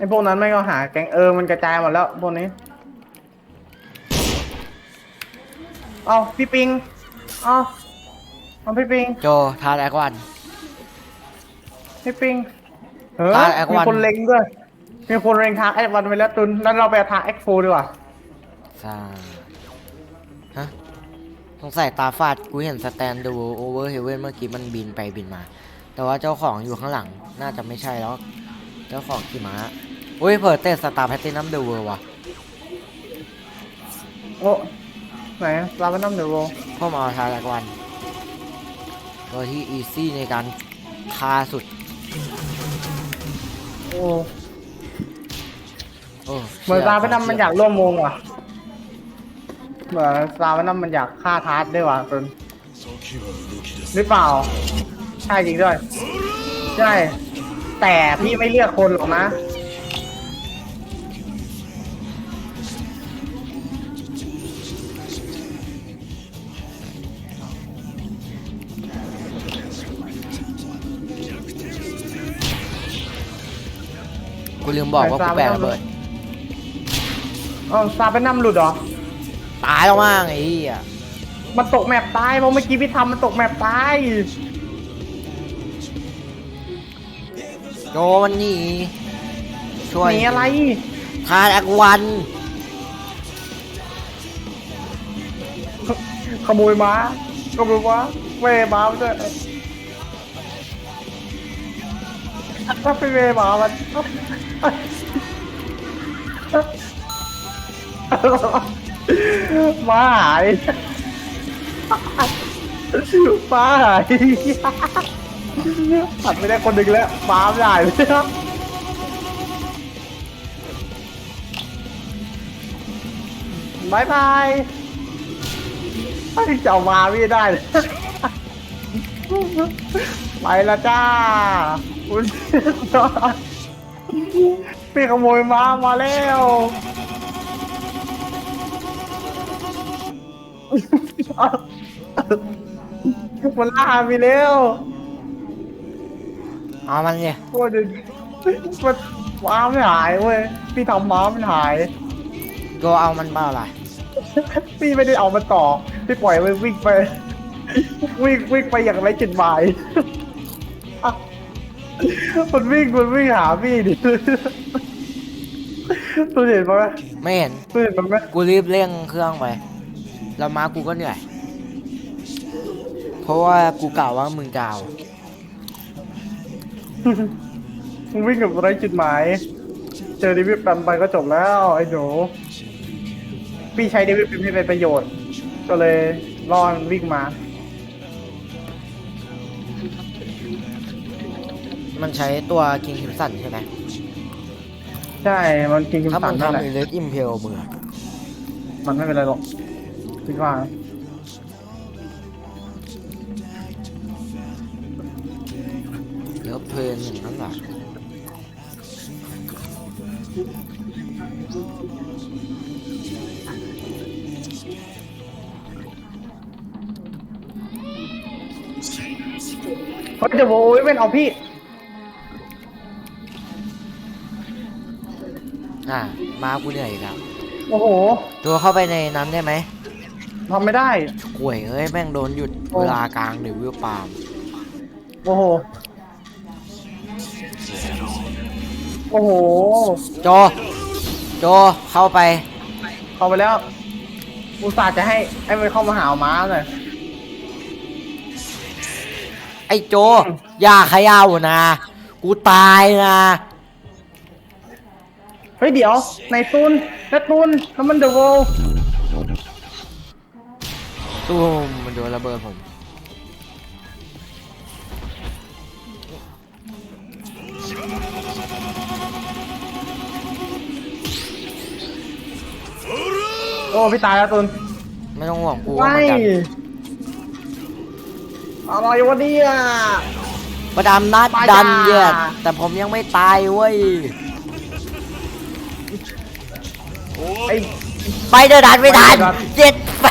ไอ้พวกนั้นไม่ก็หาแก๊งเออมันกระจายหมดแล้วพวกนี้ เอาพี่ปิง เอาเอาพี่ปิง โจทาแอควันพี่ปิงเออทางแอควันมีคนเล็งด้วย มีคนเล็งทางแอควันไปแล้วตุนนั้นเราไปทางแอคโฟดีกว่า ซาฮะสงสัยตาฝาดกูเห็นสแตนดูโอเวอร์เฮเว่นเมื่อกี้มันบินไปบินมา แต่ว่าเจ้าของอยู่ข้างหลัง น่าจะไม่ใช่แล้ว เจ้าของขี่ม้า อุ้ยเพิร์เตสตาร์แพตตินัมเดอะเวิร์ว่ะโอ้ไหนลาวันน้ำเดอะโรพ่อมาเอาทาแอควันตัวที่อีซี่ในการฆ่าสุด โอ้โอ้เหมือนลาวันน้ำมันอยากร่วมวงว่ะ เหมือนลาวันน้ำมันอยากฆ่าทาร์ดด้วยว่ะตุนหรือเปล่า ใช่จริงด้วย ใช่ แต่พี่ไม่เลือกคนหรอกนะ กูลืมบอกว่ากูแปลระเบิดเออซาเป็นน้ำหลุดเหรอ ตายแล้วมั้งไอ้เหี้ยมันตกแมปตายเพราะเมื่อกี้พี่ทำมันตกแมปตายโจมันหนีช่วยหนีอะไรทาแอควัน ขโมยม้าขโมยม้าเวม้าไม่ใถ้าไปเวม้ามันมาหายมาหายตัดไม่ได้คนหนึ่งแล้วม้าไม่หายเลยครับบายบายถ้าจะเอามาไม่ได้เลยไปละจ้า คุณพี่ขโมยม้ามาแล้วมันล่ามีแล้วเอามันเนี่ยโอ้ยเดี๋ยวมันม้าไม่หายเว้ยพี่ทำม้ามันหายโจเอามันเปล่าล่ะพี่ไม่ได้เอามันต่อพี่ปล่อยมันวิ่งไปวิ่งวิ่งไปอย่างไรจุดหมายอะ มันวิ่งมันวิ่งหาพี่ดิตัวเห็นปะไม่เห็น ตัวเห็นมันไหมกูรีบเร่งเครื่องไป แล้วม้ากูก็เหนื่อย เพราะว่ากูกล่าวว่ามึงจะเอามันวิ่งกับไรจุดหมาย เจอเดวิดปันไปก็จบแล้วไอ้หนูพี่ใช้เดวิดเป็นไม่เป็นประโยชน์ ก็เลยรอมันวิ่งมา มันใช้ตัวกิงคิมสันใช่ไหมใช่ มันกินคุณถ้าสัมึนงนั่นแหละทำอิเล็กอิมเพลมึงอะมันไม่เป็นไรหรอกคิดว่าเลิฟเพลนอย่างนั้นเหรอเฮ้ยเดี๋ยวโว้ยเป็นเอาพี่ อ่าม้ากูเหนื่อยอีกแล้วโอ้โหตัวเข้าไปในนั้นได้ไหมทำไม่ได้กล้วยเอ้ยแม่งโดนหยุดโอ้เวลากลางเดี๋ยววิวปาล์มโอ้โห โอ้โห โจ โจเข้าไป เข้าไปแล้วอุตส่าห์จะให้ให้มันเข้ามาหาม้าหน่อยไอ้โจ อย่าเขย่านะ กูตายนะ เฮ้ยเดี๋ยวในตูนในตูนน้ำมันเดอะโวตูมมันโดนระเบิดผม โอ้พี่ตายแล้วตูนไม่ต้องห่วงกูว่าไม่มันกันอะไรวะเนี่ย ประดามนัดไปดันจ้าเยียดแต่ผมยังไม่ตายเว้ย ไอ้ไปเดอร์ดันไม่ทันไปเดอะดันเจ็ดไป